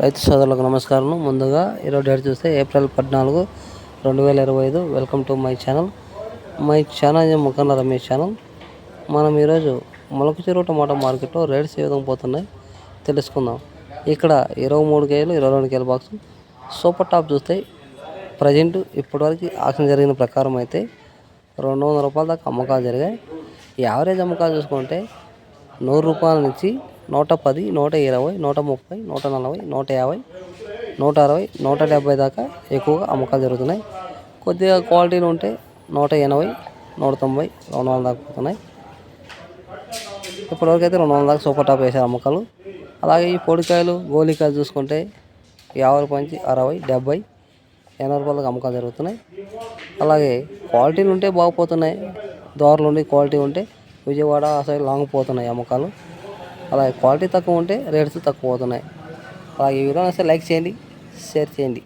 రైతు సోదరులకు నమస్కారం ముందుగా ఈరోజు డేట్ చూస్తే ఏప్రిల్ పద్నాలుగు రెండు వేల ఇరవై ఐదు. Welcome to my channel. My channel ముఖంలో రమేష్ ఛానల్. మనం ఈరోజు మొలక చెరువు టమాటా మార్కెట్లో రేట్స్ ఏ విధంగా పోతున్నాయి తెలుసుకుందాం. ఇక్కడ ఇరవై మూడు కేజీలు ఇరవై రెండు కేజీల బాక్స్. సూపర్ టాప్ చూస్తే ప్రజెంట్ ఇప్పటివరకు ఆక్షన్ జరిగిన ప్రకారం అయితే రెండు వందల రూపాయల దాకా అమ్మకాలు జరిగాయి. యావరేజ్ అమ్మకాలు చూసుకుంటే నూరు రూపాయల నుంచి నూట పది నూట ఇరవై నూట ముప్పై నూట నలభై నూట యాభై నూట అరవై నూట డెబ్బై దాకా ఎక్కువగా అమ్మకాలు జరుగుతున్నాయి. కొద్దిగా క్వాలిటీలు ఉంటే నూట ఎనభై నూట తొంభై రెండు వందల దాకా పోతున్నాయి. ఇప్పటివరకు అయితే రెండు వందల దాకా సూపర్ టాప్ వేసారు అమ్మకాలు. అలాగే ఈ పొడికాయలు గోలికాయలు చూసుకుంటే యాభై రూపాయల నుంచి అరవై డెబ్బై ఎనభై రూపాయలకు అమ్మకాలు జరుగుతున్నాయి. అలాగే క్వాలిటీలు ఉంటే బాగుపోతున్నాయి. దోరలు ఉండి క్వాలిటీ ఉంటే విజయవాడ అసలు లాంగ్ పోతున్నాయి అమ్మకాలు. అలాగే క్వాలిటీ తక్కువ ఉంటే రేట్స్ తక్కువ అవుతున్నాయి అలాగే ఈ వీడియో నచ్చితే లైక్ చేయండి షేర్ చేయండి.